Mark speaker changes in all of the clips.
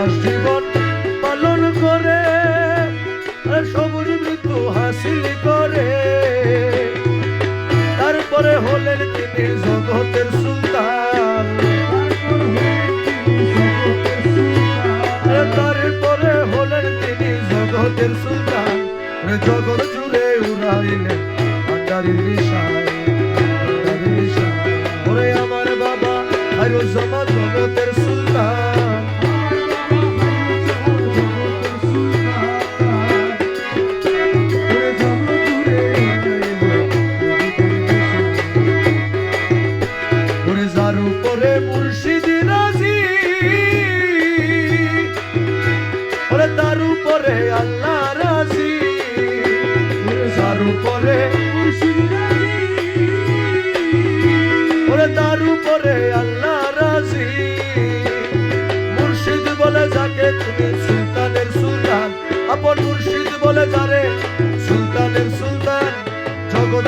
Speaker 1: বিলাস জীবন পালন করে সবুজ মৃত্যু হাসিল করে। তারপরে হলেন তিনি জগতের সুলতান। তারপরে হলেন তিনি জগতের সুলতান। জগৎ জুড়ে উড়াইলেন ভান্ডারির নিশান। মুর্শিদ রাজি ওরে তার উপরে আল্লাহ রাজি। যার উপরে ওরে তার উপরে আল্লাহ রাজি। মুর্শিদ বলে যাকে তুমি সুলতানের সুলতান। আপন মুর্শিদ বলে যারে সুলতানের সুলতান। জগৎ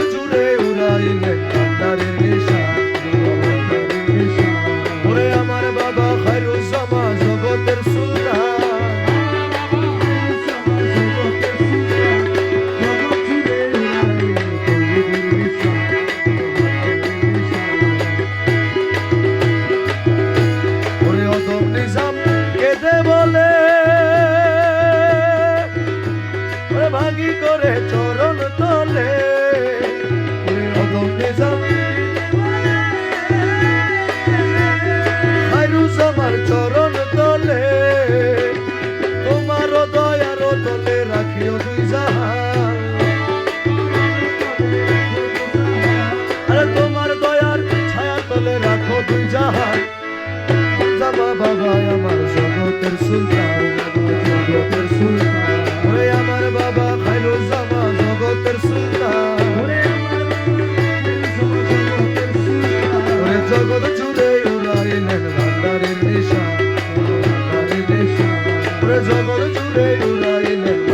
Speaker 1: ওরে জগৎ জুড়ে উড়াইলেন